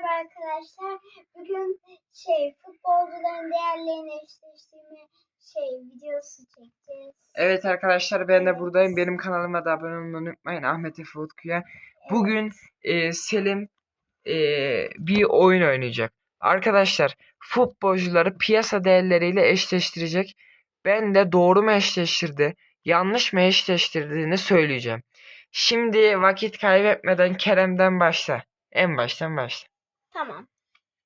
merhaba arkadaşlar. Bugün şey futbolcuların değerlerini eşleştirme şey videosu çekeceğiz. Evet arkadaşlar ben de buradayım. Benim kanalıma da abone olmayı unutmayın. Ahmet Efe Utku'ya. Bugün e, Selim e, bir oyun oynayacak. Arkadaşlar futbolcuları piyasa değerleriyle eşleştirecek. Ben de doğru mu eşleştirdi, yanlış mı eşleştirdiğini söyleyeceğim. Şimdi vakit kaybetmeden Kerem'den başla. En baştan başla. Tamam.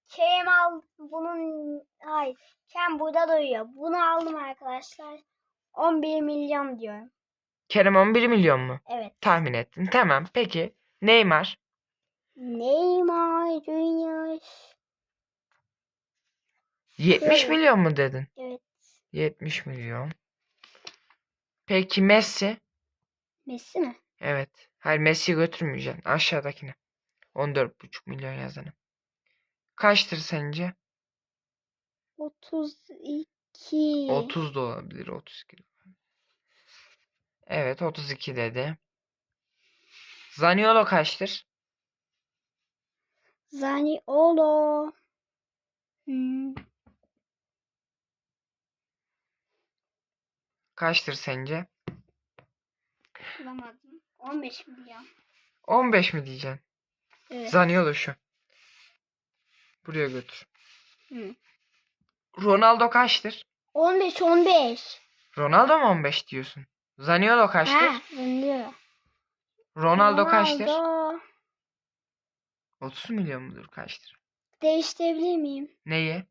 Kerem al bunun hayır. Kerem burada duruyor. Bunu aldım arkadaşlar. 11 milyon diyorum. Kerem 11 milyon mu? Evet. Tahmin ettin. Tamam. Peki. Neymar. Neymar Junior. 70 Evet. milyon mu dedin? Evet. 70 milyon. Peki Messi? Messi mi? Evet. Hayır Messi'yi götürmeyeceksin. Aşağıdakine. 14,5 milyon yazanı. Kaçtır sence? 32. 30 da olabilir. 32. de olabilir. Evet 32 dedi. Zaniolo kaçtır? Zaniolo. Hmm. Kaçtır sence? Bulamadım. 15 milyon. 15 mi diyeceksin? Evet. Zaniolo şu. Buraya götür. Hı. Ronaldo kaçtır? 15 15. Ronaldo mu 15 diyorsun? Zaniolo kaçtır? Ha, anlıyor. Ronaldo kaçtır? Ronaldo. 30 milyon mudur kaçtır? Değiştirebilir miyim? Neyi?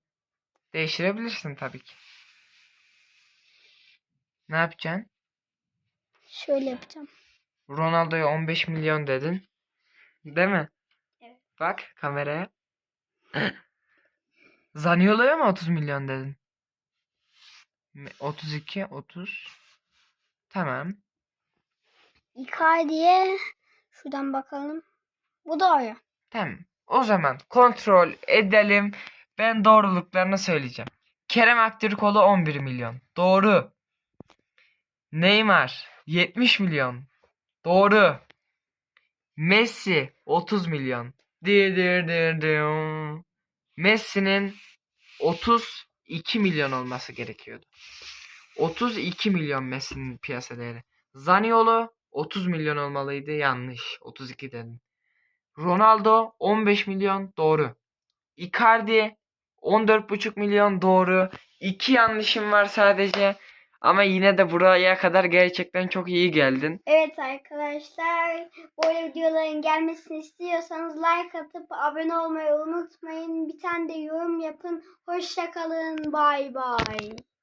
Değiştirebilirsin tabii ki. Ne yapacaksın? Şöyle yapacağım. Ronaldo'ya 15 milyon dedin. Değil mi? Evet. Bak kameraya. Zaniolo'ya mı 30 milyon dedin? Me- 32, 30. Tamam. Icardi'ye şuradan bakalım. Bu doğru. Tamam. O zaman kontrol edelim. Ben doğruluklarını söyleyeceğim. Kerem Aktürkoğlu 11 milyon. Doğru. Neymar 70 milyon. Doğru. Messi 30 milyon. Messi'nin 32 milyon olması gerekiyordu. 32 milyon Messi'nin piyasa değeri. Zaniolo 30 milyon olmalıydı. Yanlış. 32 dedim. Ronaldo 15 milyon doğru. Icardi 14,5 milyon doğru. İki yanlışım var sadece. Ama yine de buraya kadar gerçekten çok iyi geldin. Evet arkadaşlar. Böyle videoların gelmesini istiyorsanız like atıp abone olmayı unutmayın. Bir tane de yorum yapın. Hoşçakalın. Bay bay.